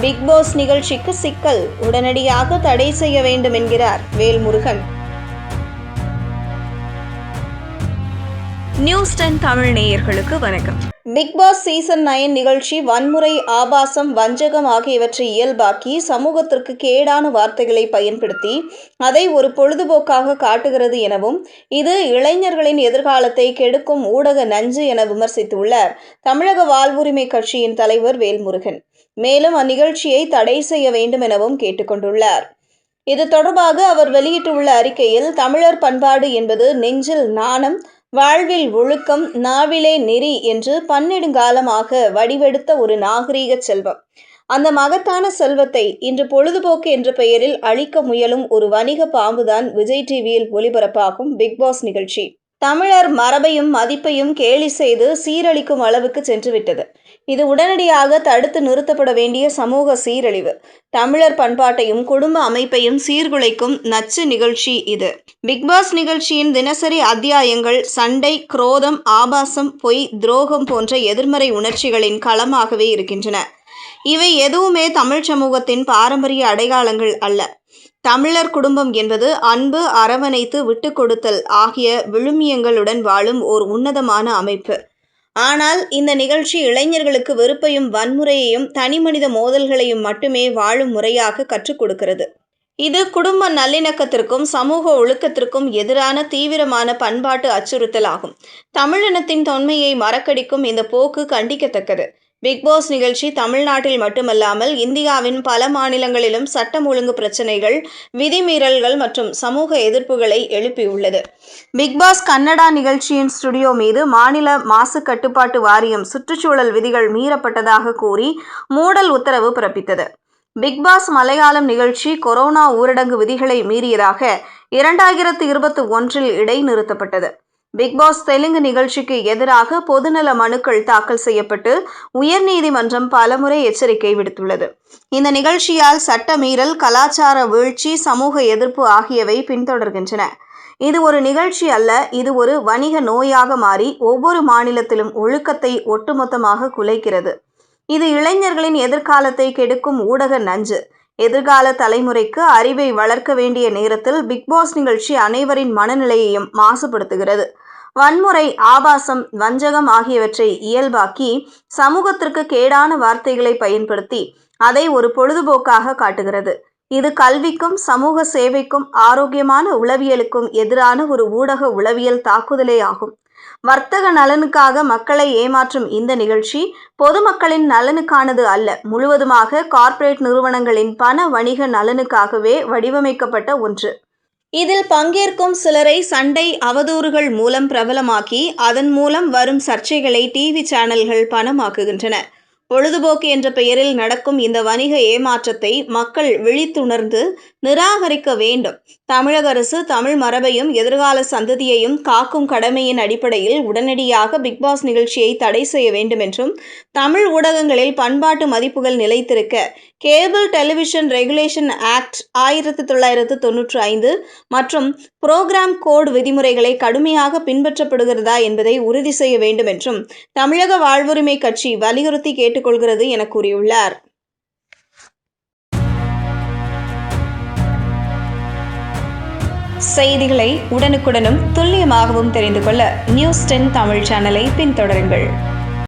Big pass நிகழ்ச்சிக்கு சிக்கல். உடனடியாக தடை செய்ய வேண்டும் என்கிறார் வேல்முருகன். நியூஸ் டென் தமிழ் நேயர்களுக்கு வணக்கம். பிக் பாஸ் சீசன் நயன் நிகழ்ச்சி வன்முறை ஆபாசம் வஞ்சகம் ஆகியவற்றை இயல்பாக்கி சமூகத்திற்கு கேடான வார்த்தைகளை பயன்படுத்தி அதை ஒரு பொழுதுபோக்காக காட்டுகிறது எனவும் இது இளைஞர்களின் எதிர்காலத்தை கெடுக்கும் ஊடக நஞ்சு என விமர்சித்துள்ளார் தமிழக வாழ்வுரிமை கட்சியின் தலைவர் வேல்முருகன். மேலும் அந்நிகழ்ச்சியை தடை செய்ய வேண்டும் எனவும் கேட்டுக்கொண்டுள்ளார். இது தொடர்பாக அவர் வெளியிட்டுள்ள அறிக்கையில் தமிழர் பண்பாடு என்பது நெஞ்சில் நாணம் வாழ்வில் ஒழுக்கம் நாவிலே நெறி என்று பன்னெடுங்காலமாக வடிவெடுத்த ஒரு நாகரீக செல்வம். அந்த மகத்தான செல்வத்தை இன்று பொழுதுபோக்கு என்ற பெயரில் அழிக்க முயலும் ஒரு வணிக பாம்புதான் விஜய் டிவியில் ஒளிபரப்பாகும் பிக் பாஸ் நிகழ்ச்சி. தமிழர் மரபையும் மதிப்பையும் கேலி செய்து சீரழிக்கும் அளவுக்கு சென்றுவிட்டது. இது உடனடியாக தடுத்து நிறுத்தப்பட வேண்டிய சமூக சீரழிவு. தமிழர் பண்பாட்டையும் குடும்ப அமைப்பையும் சீர்குலைக்கும் நச்சு நிகழ்ச்சி இது. பிக்பாஸ் நிகழ்ச்சியின் தினசரி அத்தியாயங்கள் சண்டை குரோதம் ஆபாசம் பொய் துரோகம் போன்ற எதிர்மறை உணர்ச்சிகளின் களமாகவே இருக்கின்றன. இவை எதுவுமே தமிழ் சமூகத்தின் பாரம்பரிய அடையாளங்கள் அல்ல. தமிழர் குடும்பம் என்பது அன்பு அரவணைத்து விட்டு கொடுத்தல் ஆகிய விழுமியங்களுடன் வாழும் ஓர் உன்னதமான அமைப்பு. ஆனால் இந்த நிகழ்ச்சி இளைஞர்களுக்கு வெறுப்பையும் வன்முறையையும் தனிமனித மோதல்களையும் மட்டுமே வாழும் முறையாக கற்றுக் கொடுக்கிறது. இது குடும்ப நல்லிணக்கத்திற்கும் சமூக ஒழுக்கத்திற்கும் எதிரான தீவிரமான பண்பாட்டு அச்சுறுத்தல் ஆகும் தமிழினத்தின் தொன்மையை மறக்கடிக்கும் இந்த போக்கு கண்டிக்கத்தக்கது. பிக்பாஸ் நிகழ்ச்சி தமிழ்நாட்டில் மட்டுமல்லாமல் இந்தியாவின் பல மாநிலங்களிலும் சட்டம் ஒழுங்கு பிரச்சினைகள் விதிமீறல்கள் மற்றும் சமூக எதிர்ப்புகளை எழுப்பியுள்ளது. பிக்பாஸ் கன்னடா நிகழ்ச்சியின் ஸ்டுடியோ மீது மாநில மாசு கட்டுப்பாட்டு வாரியம் சுற்றுச்சூழல் விதிகள் மீறப்பட்டதாக கூறி மூடல் உத்தரவு பிறப்பித்தது. பிக்பாஸ் மலையாளம் நிகழ்ச்சி கொரோனா ஊரடங்கு விதிகளை மீறியதாக இரண்டாயிரத்து இருபத்தி ஒன்றில் இடைநிறுத்தப்பட்டது. பிக்பாஸ் தெலுங்கு நிகழ்ச்சிக்கு எதிராக பொதுநல மனுக்கள் தாக்கல் செய்யப்பட்டு உயர்நீதிமன்றம் பலமுறை எச்சரிக்கை விடுத்துள்ளது. இந்த நிகழ்ச்சியால் சட்ட மீறல் கலாச்சார வீழ்ச்சி சமூக எதிர்ப்பு ஆகியவை பின்தொடர்கின்றன. இது ஒரு நிகழ்ச்சி அல்ல இது ஒரு வணிக நோயாக மாறி ஒவ்வொரு மாநிலத்திலும் ஒழுக்கத்தை ஒட்டுமொத்தமாக குலைக்கிறது. இது இளைஞர்களின் எதிர்காலத்தை கெடுக்கும் ஊடக நஞ்சு. எதிர்கால தலைமுறைக்கு அறிவை வளர்க்க வேண்டிய நேரத்தில் பிக்பாஸ் நிகழ்ச்சி அனைவரின் மனநிலையையும் மாசுபடுத்துகிறது. வன்முறை ஆபாசம் வஞ்சகம் ஆகியவற்றை இயல்பாக்கி சமூகத்திற்கு கேடான வார்த்தைகளை பயன்படுத்தி அதை ஒரு பொழுதுபோக்காக காட்டுகிறது. இது கல்விக்கும் சமூக சேவைக்கும் ஆரோக்கியமான உளவியலுக்கும் எதிரான ஒரு ஊடக உளவியல் தாக்குதலே ஆகும் வர்த்தக நலனுக்காக மக்களை ஏமாற்றும் இந்த நிகழ்ச்சி பொதுமக்களின் நலனுக்கானது அல்ல. முழுவதுமாக கார்ப்பரேட் நிறுவனங்களின் பண வணிக நலனுக்காகவே வடிவமைக்கப்பட்ட ஒன்று. இதில் பங்கேற்கும் சிலரை சண்டை அவதூறுகள் மூலம் பிரபலமாக்கி அதன் மூலம் வரும் சர்ச்சைகளை டிவி சேனல்கள் பணமாக்குகின்றன. பொழுதுபோக்கு என்ற பெயரில் நடக்கும் இந்த வணிக ஏமாற்றத்தை மக்கள் விழித்துணர்ந்து நிராகரிக்க வேண்டும். தமிழக அரசு தமிழ் மரபையும் எதிர்கால சந்ததியையும் காக்கும் கடமையின் அடிப்படையில் உடனடியாக பிக்பாஸ் நிகழ்ச்சியை தடை செய்ய வேண்டும் என்றும் தமிழ் ஊடகங்களில் பண்பாட்டு மதிப்புகள் நிலைத்திருக்க கேபிள் டெலிவிஷன் ரெகுலேஷன் ஆக்ட் ஆயிரத்தி தொள்ளாயிரத்து தொன்னூற்றி ஐந்து மற்றும் புரோகிராம் கோட் விதிமுறைகளை கடுமையாக பின்பற்றப்படுகிறதா என்பதை உறுதி செய்ய வேண்டும் என்றும் தமிழக வாழ்வுரிமை கட்சி வலியுறுத்தி கேட்டு கேட்டுக்கொள்கிறது என கூறியுள்ளார். செய்திகளை உடனுக்குடனும் துல்லியமாகவும் தெரிந்து கொள்ள நியூஸ் டென் தமிழ் சேனலை பின்தொடருங்கள்.